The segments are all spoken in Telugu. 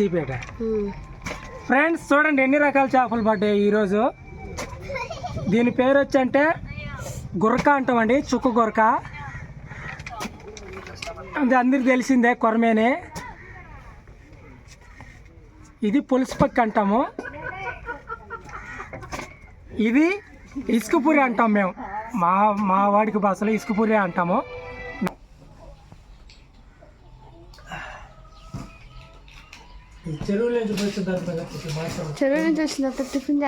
నర్సీపేట ఫ్రెండ్స్ చూడండి ఎన్ని రకాల చేపలు పడ్డాయి ఈరోజు. దీని పేరు వచ్చి అంటే గురక అంటామండి చుక్క గురక. అది అందరికి తెలిసిందే కొరమేనే. ఇది పులుసు పక్క అంటాము. ఇది ఇసుకపూరి అంటాం మేము. మా మా వాడికి భాషలో ఇసుకపూరి అంటాము. ఈ చెరువులో నుంచి కొంచెం మాట్లాడు. చెరువు నుంచి వచ్చిన తర్వాత టిఫిన్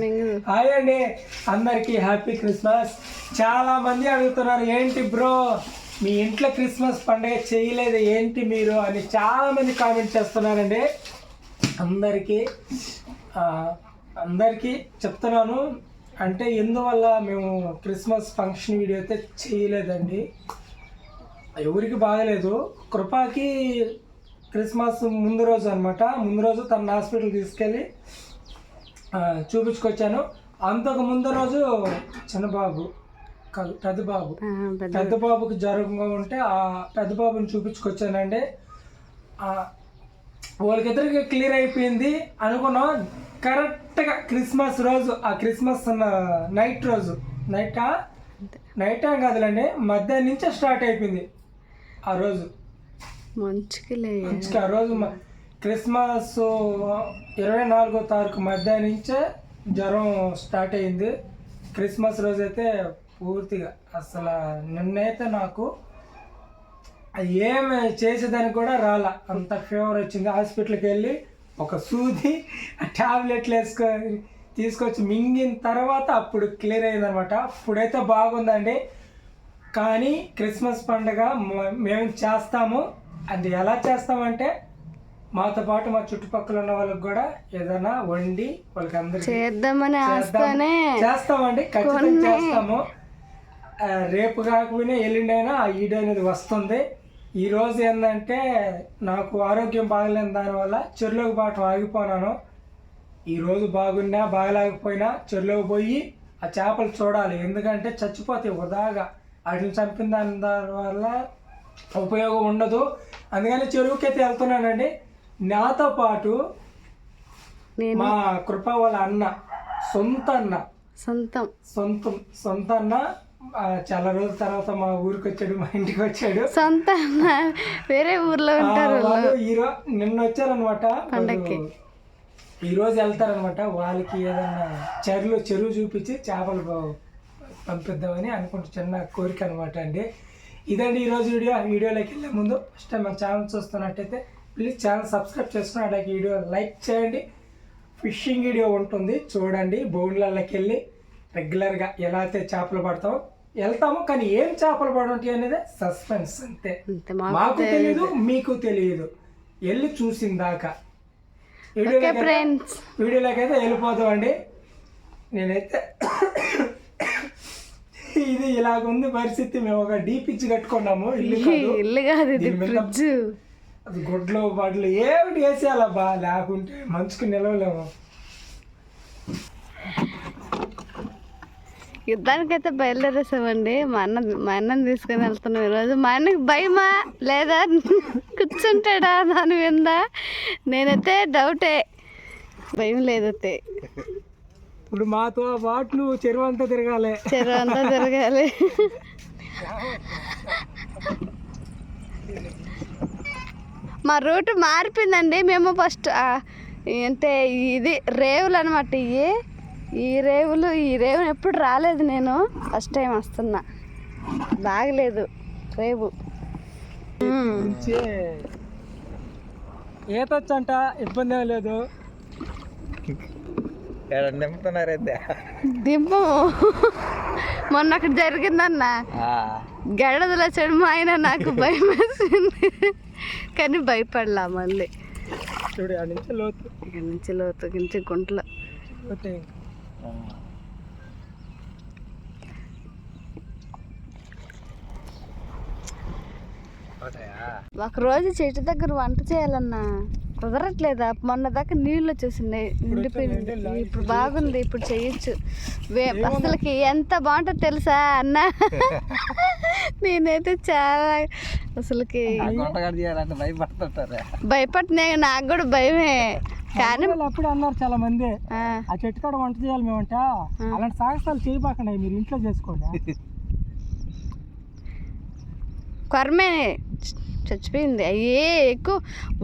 మింగు. హాయ్ అండి. అందరికి హ్యాపీ క్రిస్మస్. చాలా మంది అడుగుతున్నారు ఏంటి బ్రో మీ ఇంట్లో క్రిస్మస్ పండుగ చేయలేదు? ఏంటి మీరు? అని చాలా మంది కామెంట్ చేస్తున్నారండి. అందరికీ అందరికీ చెప్తున్నాను. అంటే ఎందువల్ల మేము క్రిస్మస్ ఫంక్షన్ వీడియో అయితే చేయలేదండి. ఎవరికి బాగలేదు. కృపాకి క్రిస్మస్ ముందు రోజు అనమాట ముందు రోజు తన హాస్పిటల్ తీసుకెళ్ళి చూపించుకొచ్చాను. అంతకు ముందు రోజు చిన్నబాబు కాదు పెద్ద బాబు ఆ, పెద్ద పెద్ద బాబుకి జ్వరంగా ఉంటే ఆ పెద్ద బాబుని చూపించుకొచ్చానండి వాళ్ళకిద్దరికి క్లియర్ అయిపోయింది అనుకున్నాం కరెక్ట్గా క్రిస్మస్ రోజు ఆ క్రిస్మస్ నైట్ రోజు. నైట్? నైట్ టైం కాదులేండి మధ్యాహ్నం నుంచే స్టార్ట్ అయిపోయింది ఆ రోజు. మంచికిలే మంచిగా ఆ రోజు క్రిస్మస్ ఇరవై నాలుగో తారీఖు మధ్యాహ్నం నుంచే జ్వరం స్టార్ట్ అయింది. క్రిస్మస్ రోజు అయితే పూర్తిగా అసలు నిన్నైతే నాకు ఏమి చేసేదానికి కూడా రాలా. అంత ఫీవర్ వచ్చింది. హాస్పిటల్కి వెళ్ళి ఒక సూది టాబ్లెట్లు వేసుకొని తీసుకొచ్చి మింగిన తర్వాత అప్పుడు క్లియర్ అయిందనమాట. అప్పుడైతే బాగుందండి. కానీ క్రిస్మస్ పండుగ మ- మేము చేస్తాము. అది ఎలా చేస్తామంటే మాతో పాటు మా చుట్టుపక్కల ఉన్న వాళ్ళకి కూడా ఏదైనా వండి వాళ్ళకి అందరికి చేద్దామని ఆస్తేనే చేస్తామండి ఖచ్చితంగా చేస్తాము. రేపు కాకపోయినా ఎల్లుండి అయినా ఆ ఈడ్ అనేది వస్తుంది. ఈ రోజు ఏంటంటే నాకు ఆరోగ్యం బాగలేని దానివల్ల చెరువులోకి బాట ఆగిపోనాను. ఈ రోజు బాగున్నా బాగలేకపోయినా చెరువులోకి పోయి ఆ చేపలు చూడాలి. ఎందుకంటే చచ్చిపోతాయి వృధాగా. వాటిని చంపిన దాని దాని వల్ల ఉపయోగం ఉండదు. అందుకని చెరువుకి అయితే వెళ్తున్నానండి. నాతో పాటు మా కృప వాళ్ళ అన్న సొంత అన్న. సొంతం. సొంతం సొంత అన్న చాలా రోజుల తర్వాత మా ఊరికి వచ్చాడు మా ఇంటికి వచ్చాడు సొంత అన్న. వేరే ఊర్లో ఉంటారు ఈరో నిన్న వచ్చారనమాట పండక్కి. ఈ రోజు వెళ్తారనమాట వాళ్ళకి ఏదన్నా చెరువులు చెరువు చూపించి చేపలు పంపిద్దామని అనుకుంటూ చిన్న కోరిక అనమాట అండి. ఇదండి ఈరోజు వీడియో. వీడియోలోకి వెళ్ళే ముందు ఫస్ట్ టైం మన ఛానల్ చూస్తున్నట్టయితే ప్లీజ్ ఛానల్ సబ్స్క్రైబ్ చేసుకుని అలాగే వీడియో లైక్ చేయండి. ఫిషింగ్ వీడియో ఉంటుంది. చూడండి. బౌండ్లలోకి వెళ్ళి రెగ్యులర్గా ఎలా అయితే చేపలు పడతామో వెళ్తాము. కానీ ఏం చేపలు పడుంటాయి అనేది సస్పెన్స్ అంతే. మాకు తెలియదు. మీకు తెలియదు. వెళ్ళి చూసిన దాకా. వీడియోలోకి అయితే వెళ్ళిపోతాం అండి నేనైతే ఇది ఇలాగుంది పరిస్థితి. మేము ఒక డీ పిచ్ కట్టుకున్నాము. ఇల్లు కాదు. ఇది ఫ్రిడ్జ్. అది గుడ్లు బడ్లు ఏమిటి వేసేయాలబ్బా? లేకుంటే మంచుకు నిలవలేము. యుద్ధానికైతే బయలుదేరేసామండి. మా అన్న మా అన్నని తీసుకొని వెళ్తున్నాం ఈరోజు. మా అన్నకి భయమా? లేదా? కూర్చుంటాడా దాని మీద? నేనైతే డౌటే భయం లేదైతే. ఇప్పుడు మాతో పాటు నువ్వు చెరువు అంతా తిరగాలి. చెరువు అంతా తిరగాలి. మా రూట్ మారిపోయిందండి. మేము ఫస్ట్ అంటే ఇది రేవులు అనమాట ఇవి ఈ రేవులు ఈ రేవుని ఎప్పుడు రాలేదు నేను. ఫస్ట్ టైం వస్తున్నా. బాగలేదు రేవు. ఉమ్. నుంచి ఈత వచ్చంట ఇబ్బంది లేదు. నింపుతున్నారైతే దింపము మొన్న అక్కడ జరిగిందన్న. గడదల చెడు మా ఆయన నాకు భయం వేసింది. కానీ భయపడలా మళ్ళీ. చూడు ఆ నుంచి లోతు. ఇక్కడ నుంచి లోతు నుంచి గుంటలు. పోతే ఒక రోజు చెట్టు దగ్గర వంట చేయాలన్నా. కుదరట్లేదా? మొన్న దాకా నీళ్ళు వచ్చేసింది నిండిపోయింది. ఇప్పుడు బాగుంది ఇప్పుడు చెయ్యొచ్చు వే అసలుకి ఎంత బాగుంటుందో తెలుసా అన్న? నేనైతే చాలా అసలుకి గుంటగాడు చేయాలంటే భయపడుతుంటారా. భయపడుతున్నా నాకు కూడా భయమే. కానీ అప్పుడు అన్నారు చాలా మంది ఆ, ఆ చెట్టు కాడ వంట చేయాలి మేమంట అలాంటి సాహసాలు చేయబాకండి మీరు ఇంట్లో చేసుకోండి. కొరమే చచ్చిపోయింది. అయ్యే ఎక్కువ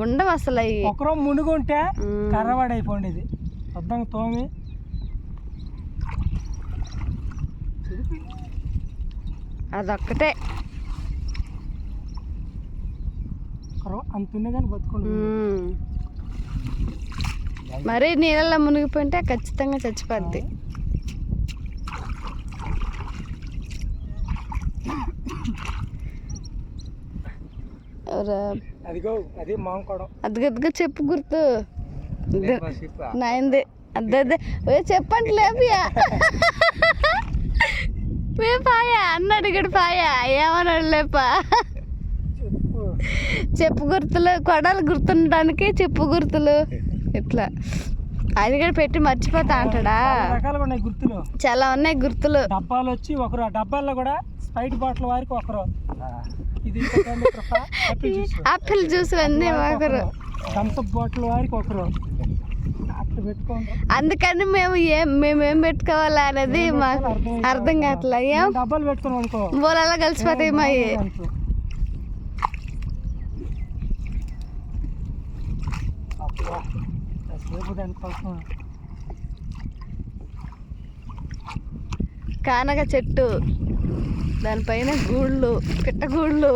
ఉండవు అసలు అవి ఒకరో మునుగుంటే కర్రవాడైపోండి ఇది శుద్ధంగా తోమి. అదొక్కటే. అంత కానీ బతుకుండు. మరీ నీళ్ళల్లో మునిగిపోయింటే ఖచ్చితంగా చచ్చిపోద్ది ఎవరా? అదిగో అది మాంకోవడం అదిగదిగా చెప్పు గుర్తు. నాయింది. అదే అదే. చెప్పండి లేపియా. పాయా అన్న అడిగాడు పాయా. ఏమన్నాడు లేపా. చెప్పు. చెప్పు గుర్తులు కొడాలు గుర్తుండడానికి చెప్పు గుర్తులు. ఇట్లా. అది కూడా పెట్టి మర్చిపోతా అంటాడా? చాలా ఉన్నాయి గుర్తులు. డబ్బాలు వచ్చి ఒకరు ఆ డబ్బాల్లో కూడా స్ప్రైట్ బాటిల్ వారికి ఒకరు. ఇది ఆపిల్ జ్యూస్ అన్నీ ఒకరు. థమ్స్అప్ బాటిల్ వారికి ఒకరు. అందుకని మేము ఏం మేమేం పెట్టుకోవాలా అనేది మాకు అర్థం కావట్లే. ఏం? డబ్బాలు పెట్టుకున్నాం అనుకో. బోలలో కలిసిపోతాయి దానికోసం కానగ చెట్టు. దానిపైన గూళ్ళు పిట్టగూళ్ళు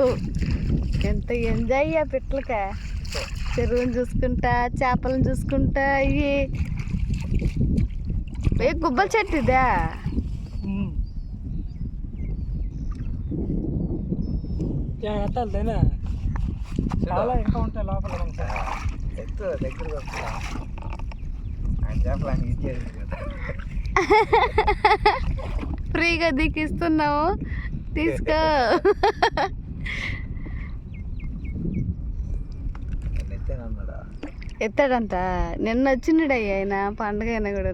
ఎంత ఎంజాయ్ ఆ పిట్టలక చెరువుని చూసుకుంటా చేపలను చూసుకుంటా అయ్యి ఏ గుబ్బల చెట్టు ఇదా? చాలా ఇంకా ఉంటాయి లోపల దగ్గర ఫ్రీగా దిక్కు ఇస్తున్నాము తీసుకో ఎత్తాడంట నిన్న వచ్చినాడు అయ్యా ఆయన పండుగ అయినా కూడా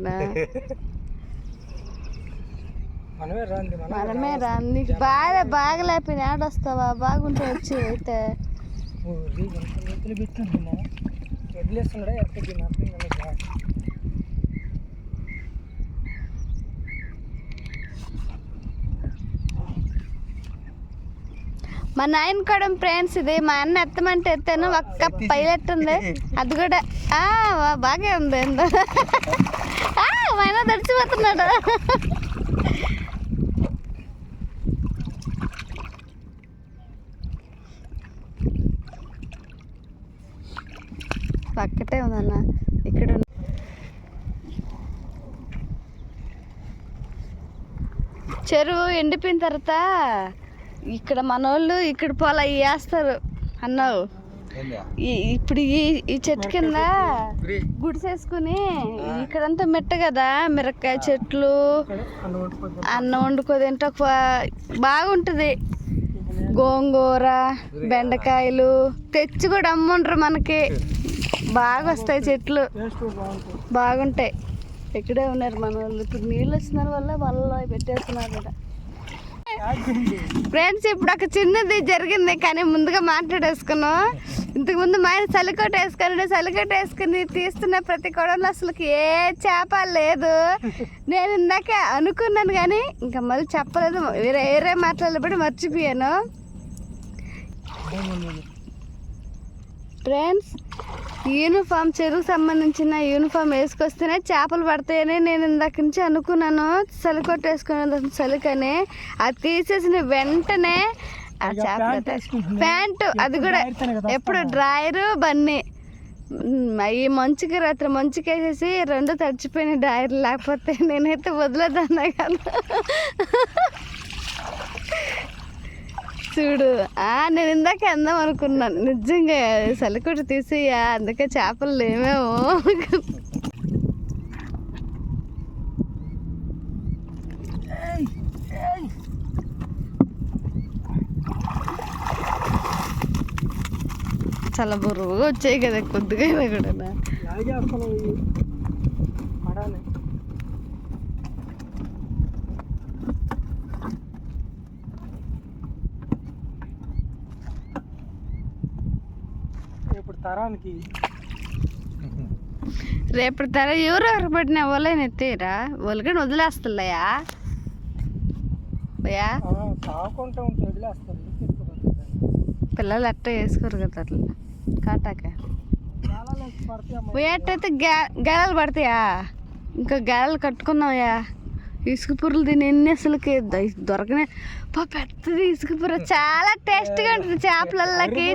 మనమే రాంది బాగా బాగా లేకపోయినా ఆడొస్తావా బాగుంటే వచ్చి అయితే వదిలేస్తున్నాడా మా నాయన కూడా ఫ్రెండ్స్ ఇది. మా అన్న ఎత్తమంటే ఎత్తాను. ఒక్క పైలట్ ఉంది. అది కూడా బాగే ఉంది. మా తడిచిపోతున్నాడు ఒక్కటే ఉందన్న. ఇక్కడ. చెరువు ఎండిపోయిన తర్వాత ఇక్కడ మనోళ్ళు ఇక్కడ పొల వేస్తారు అన్నావు. ఇప్పుడు ఈ ఈ చెట్టు కింద గుడిసేసుకుని ఇక్కడంతా మెట్ట కదా మిరపకాయ చెట్లు అన్నం ఏంటో బాగుంటుంది. గోంగూర బెండకాయలు తెచ్చి కూడా అమ్ముండ్రు మనకి. బాగా వస్తాయి చెట్లు. బాగుంటాయి. ఇక్కడే ఉన్నారు మన వాళ్ళు ఇప్పుడు నీళ్ళు వచ్చిన వల్ల వాళ్ళలో పెట్టేస్తున్నారు కూడా. ఫ్రెండ్స్ ఇప్పుడు ఒక చిన్నది జరిగింది కానీ ముందుగా మాట్లాడేసుకున్నాం. ఇంతకు ముందు మా ఆయన చలికోట వేసుకున్నాడు చలికోట వేసుకుని తీస్తున్న ప్రతి కొడంలో అసలు ఏ చేప లేదు. నేను ఇందాక అనుకున్నాను కానీ ఇంకా మళ్ళీ చెప్పలేదు. వేరే వేరే మాట్లాడబడి మర్చిపోయాను. ఫ్రెండ్స్ యూనిఫామ్ చెరువుకు సంబంధించిన యూనిఫామ్ వేసుకొస్తేనే చేపలు పడతాయని నేను ఇందాక నుంచి అనుకున్నాను. చలి కొట్టేసుకునే చలికని అది తీసేసిన వెంటనే ఆ చేపలు ప్యాంటు అది కూడా ఎప్పుడు డ్రాయరు బన్నీ. అవి మంచుకి రాత్రి మంచుకి వేసేసి రెండు తడిచిపోయిన డ్రాయర్ లేకపోతే నేనైతే వదిలేదన్నా కదా చూడు. ఆ నేను ఇందాక అందాం అనుకున్నాను. నిజంగా సలికొట్టు తీసేయా అందుకే చేపలు లేమేమో చాలా బురువుగా వచ్చాయి కదా కొద్దిగా కూడా లాగే అసలు ఇవి పడాలి తరానికి. రేపటి తర ఎవరెవరు పడిన వాళ్ళని ఎత్తేరా వాళ్ళకని కాకుండా ఉంటే వదిలేస్తారు. పిల్లలు అట్ట వేసుకోరు కదా అట్లా. కాటాక. పోయేటైతే గా గాలాలు పడతాయా? ఇంకా గాలాలు కట్టుకున్నావయ్యా ఇసుక పుర్రలు దీని ఎన్ని అసలుకి దొరకనే పెద్దది ఇసుక పుర్ర చాలా టేస్ట్గా ఉంటుంది చేపలకి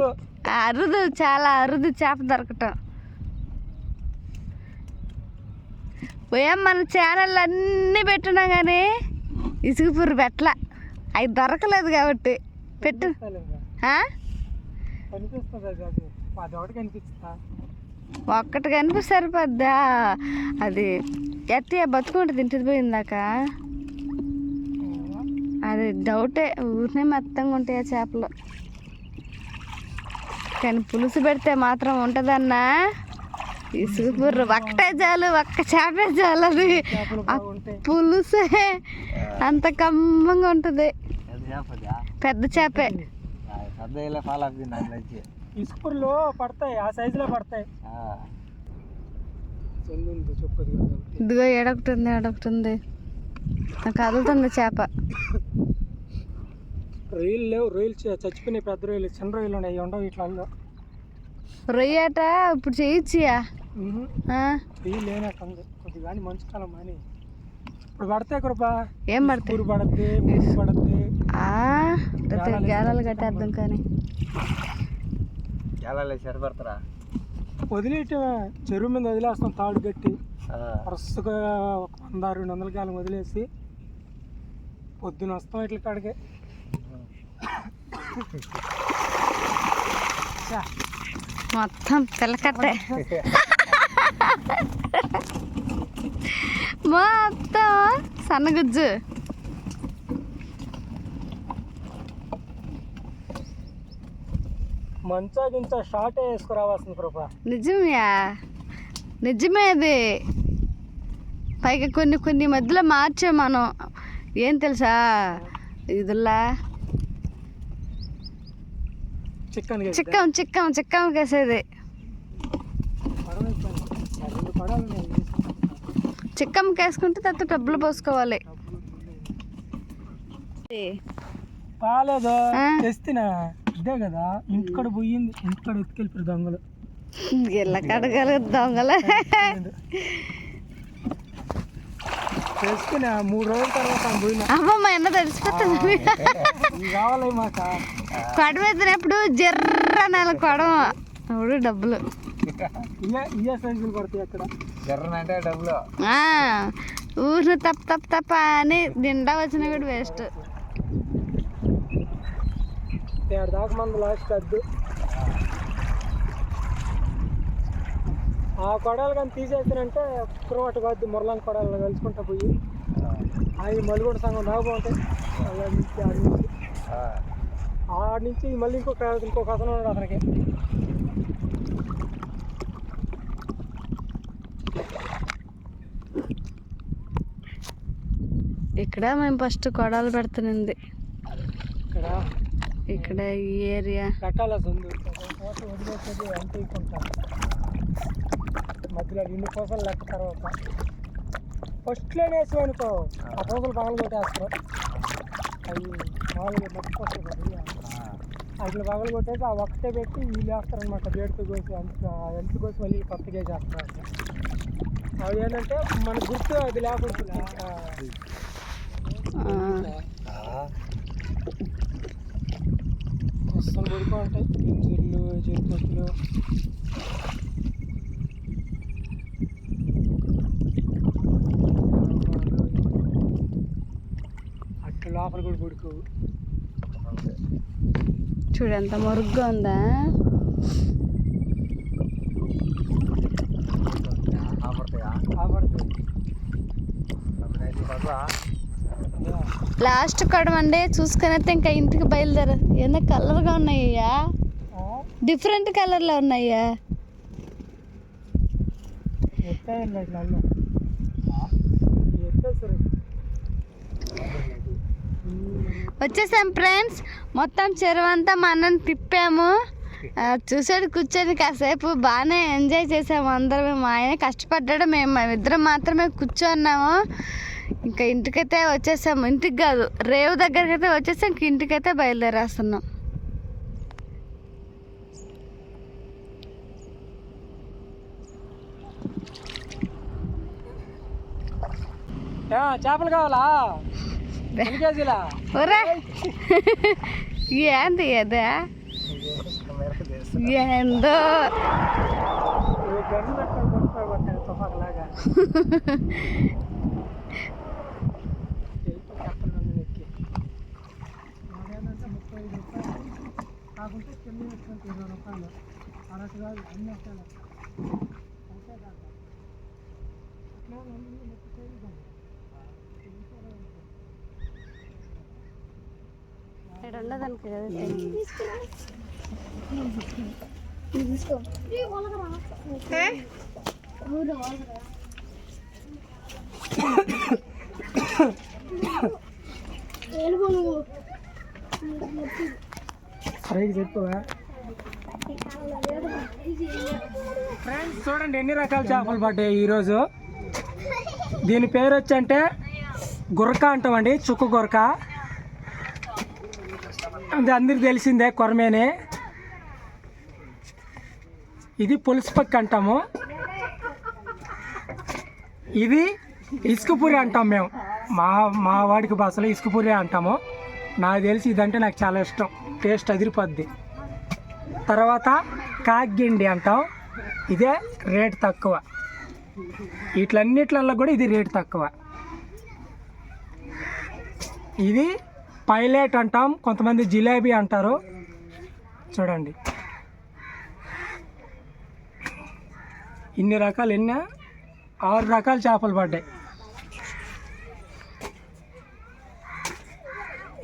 అరుదు. చాలా అరుదు చేప దొరకటం. పోయా మన ఛానల్ అన్నీ పెట్టున్నా కానీ ఇసుక పుర్రు పెట్టలా. అవి దొరకలేదు కాబట్టి. పెట్టు. ఒక్కటి కనిపి సరిపోద్దా? అది ఎత్తి బతుకుంటే తింటుంది పోయిందాక. అది డౌటే ఊరినే మెత్తంగా ఉంటాయి ఆ చేపలు. కానీ పులుసు పెడితే మాత్రం ఉంటుందన్నా. ఇసుక పుర్రు ఒక్కటే చాలు ఒక్క చేపే చాలు అది. పులుసే అంత కమ్మంగా ఉంటుంది. పెద్ద చేపే. పడతాయి ఆ సైజులో పడతాయి. ఉంది ఇదిగో ఏడొకటుంది ఏడొకటుంది. నాకు కదులుతుంది చేప. రొయ్యలు లేవు రొయ్యలు చచ్చిపోయినాయి పెద్ద రొయ్యలు చిన్న రొయ్యలు ఉన్నాయి ఉండవు ఇట్లా రొయ్యట? ఇప్పుడు చేయొచ్చియా? ఆ? రొయ్యలు లేనట్టుంది కొద్దిగా కానీ మంచు కాలం అని ఇప్పుడు పడతాయి కృప ఏం పడతాయి? కూర పడద్ది ముగ్గు పడద్ది. గేలాలు కట్టేద్దాం కానీ. ఎలా సరిపడతారా? వదిలేయటమే. చెరువు మీద వదిలేస్తాం తాడు కట్టి. వరుసగా ఒక వంద రెండు వందల కాలం వదిలేసి పొద్దున వస్తాం ఇట్ల కాడికి. మొత్తం పిల్లకట్టే మొత్తం సన్నగుజ్జు. మంచా గించా షార్టే వేసుకురావాల్సింది నిజమేయా? నిజమే అది. పైగా కొన్ని కొన్ని మధ్యలో మార్చాం మనం. ఏం తెలుసా? ఇదిలా చిక్కం చిక్కం చిక్కం కేసేది. చిక్కం కేసుకుంటే తర్వాత డబ్బులు పోసుకోవాలి? తెస్తినా? ఇదే కదా ఇంటికాడ పోయింది. ఇంటికాడ ఎత్తుకెళ్ళిపోయారు దొంగలు. గిల్ల కడగలు దొంగలే. తెస్తున్నా మూడు రోజుల తర్వాత పోయినా అమ్మమ్మ ఎన్న తెలిసిపోతుంది. కావాలి మాక కొడవ ఎత్తినప్పుడు జర్ర నెల కొడవ అప్పుడు డబ్బులు. ఇయే ఇయే సైజులు పడతాయి అక్కడ. జర్రన అంటే డబ్బులు. ఆ, ఊరిని తప్ప తప్ప తప్ప అని నిండా వచ్చినా కూడా వేస్ట్. దాకా మంది లాస్ట్ అద్దు. ఆ కొడాలు కానీ తీసేస్తానంటే కురవాటు కాదు మురళం కొడాలు కలుసుకుంటా పోయి. అవి మలుగొండ సంఘం బాగుంటాయి ఆడి నుంచి. ఆడి నుంచి మళ్ళీ ఇంకొక ఇంకొక అతను ఉన్నాడు అతనికి. ఇక్కడ మేము ఫస్ట్ కొడాలు పెడుతుంది ఇక్కడ? ఇక్కడ ఈ ఏరియా. ఒక కోస వదిలేసేది అంతేకుంటా మధ్యలో ఇన్ని కోసలు లెక్క తర్వాత. ఫస్ట్లో వేసాం అనుకో ఆ కోసలు పగలు కొట్టేస్తారు అవి మామూలుగా మట్టి కదా అట్లా పగలు కొట్టేసి ఆ ఒక్కటే పెట్టి వీళ్ళు వేస్తారు అనమాట వేడితో కోసి అంత ఎంత కోసి మళ్ళీ కొత్తగా చేస్తారు అవి ఏంటంటే మన గుర్తు అది లేకుండా అస్సలు పడుకో ఉంటాయి. గింజలు జీడిపప్పులు అట్లా లోపల చూడు ఎంత మురుగ్గా ఉందా? లాస్ట్ కొడమండి చూసుకునైతే ఇంకా ఇంటికి బయలుదేరు. ఏదో కలర్గా ఉన్నాయ్యా? డిఫరెంట్ కలర్లో ఉన్నాయ్యా? ఎత్తాయండి అట్లా వచ్చేసాం ఫ్రెండ్స్. మొత్తం చెరువు అంతా మా తిప్పాము చూసాడు కూర్చొని కాసేపు. బాగానే ఎంజాయ్ చేసాము అందరం మా ఆయన కష్టపడ్డాడు. మేము ఇద్దరం మాత్రమే కూర్చున్నాము. ఇంకా ఇంటికైతే వచ్చేసాము. ఇంటికి కాదు రేవు దగ్గరికి అయితే వచ్చేసాం ఇంటికైతే బయలుదేరేస్తున్నాం. చేపలు కావాలా? ఒరే ఏంది అదే ఏందో కాకుంటే కింద పెట్టుకుంటే ఇరవై రూపాయలు అరటి కాదు అన్ని. ఒకే దాంట్లో. అట్లా ఉంది, ముప్పై ఐదు దాంట్లో. ఇక్కడ ఉండదనుకో కదా పైకి చెప్పువా ఫ్రెండ్స్ చూడండి ఎన్ని రకాల చేపలు పడ్డాయి ఈరోజు? దీని పేరు వచ్చి అంటే గురక అంటామండి చుక్క గురక అది అందరికి తెలిసిందే కొరమేనే. ఇది పులుసు పక్క అంటాము. ఇది ఇసుకపూరి అంటాం మేము. మా మా వాడికి భాషలో ఇసుకపూరి అంటాము. నాకు తెలిసి ఇదంటే నాకు చాలా ఇష్టం. టేస్ట్ అదిరిపోద్ది. తర్వాత కాగ్గిండి అంటాం. ఇదే రేట్ తక్కువ. వీటిలన్నిట్లలో కూడా ఇది రేట్ తక్కువ. ఇది పైలట్ అంటాం కొంతమంది జిలేబీ అంటారు. చూడండి. ఇన్ని రకాలు ఎన్ని? ఆరు రకాల చేపలు పడ్డాయి.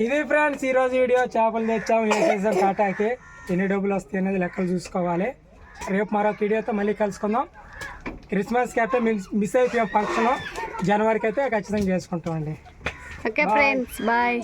ఇది ఫ్రెండ్స్ ఈరోజు వీడియో చేపలు తెచ్చాం వేసేసాం కాటాకి. ఎన్ని డబ్బులు వస్తాయి అనేది లెక్కలు చూసుకోవాలి. రేపు మరొక వీడియోతో మళ్ళీ కలుసుకుందాం. క్రిస్మస్కి అయితే మిస్ మిస్ అయిపోయాం ఫంక్షన్. జనవరికి అయితే ఖచ్చితంగా చేసుకుంటామండి. Okay friends bye.